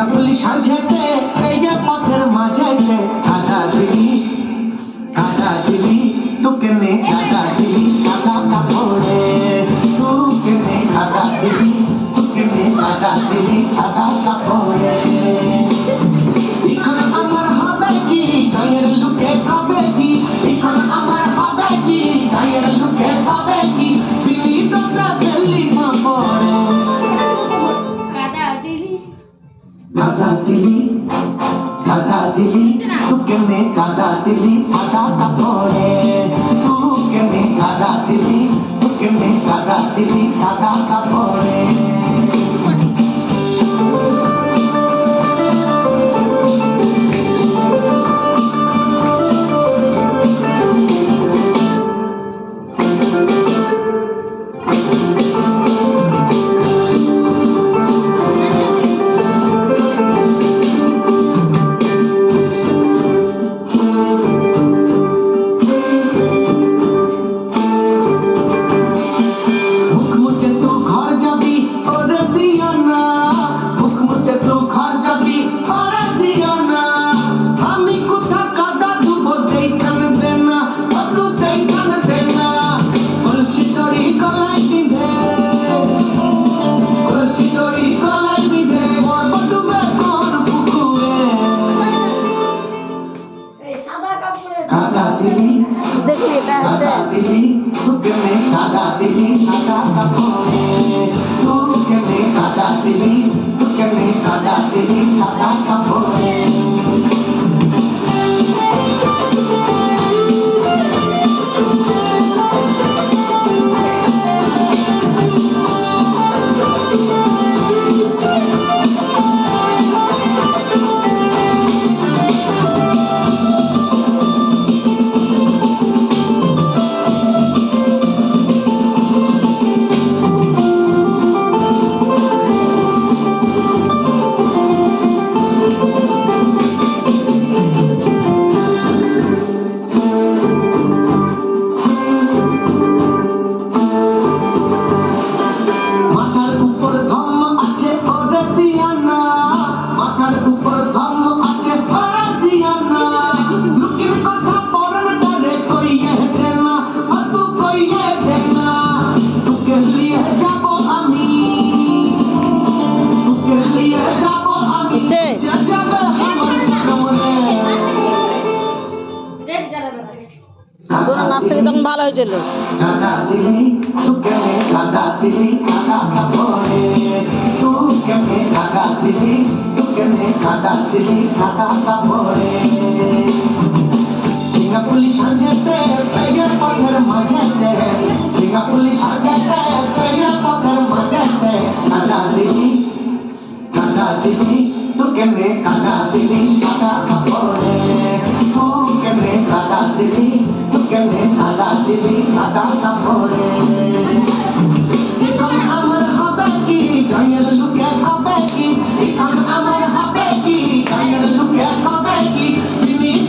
সিঙ্গাপুলি সাজেতে এই যে পথের মাঝেতে কাদা দিলি কাদা দিলি তোকে নে কাদা দিলি সাদা কাপড়ে। তোকে নে কাদা দিলি তোকে নে কাদা দিলি সাদা কাপড়ে। এখন আমার হবে কি? গায়ের কাদা দিলি কাদা দিলি তু কেমনে কাদা দিলি সাদা কাপড়ে তু কেমনে কাদা দিলি তু কেমনে কাদা দিলি সাদা কাপড়ে মুখ মুছে তু ঘর যাবি ওরে সিয়ানা মুখ মুছে তু ঘর যাবি ওরে সিয়ানা আমি কোথা কাদা দুবো দেখান দেনা ও দেখান দেনা। কলসি দড়ি গলায় বিঁধে কলসি দড়ি গলায় বিঁধে মরব ডুবে পুকুরে এই সাদা কাপড়ে কাদা দিলি দেখি এটা দিলি তোকে মে কাদা দিলি, সাদা কাপড়ে। তোকে মে কাদা দিলি তোকে মে কাদা দিলি, সাদা কাপড়ে। কাদা দিলি সাদা কাপড়ে চিঙ্গা পুলিশ সাজেতে পথের মাঝেতে পুলিশ সাজেতে পথের মাঝেতে কাদা দিলি কাদা দিলি তু কেমনে কাদা দিলি সাদা কাপড়ে তু কেমনে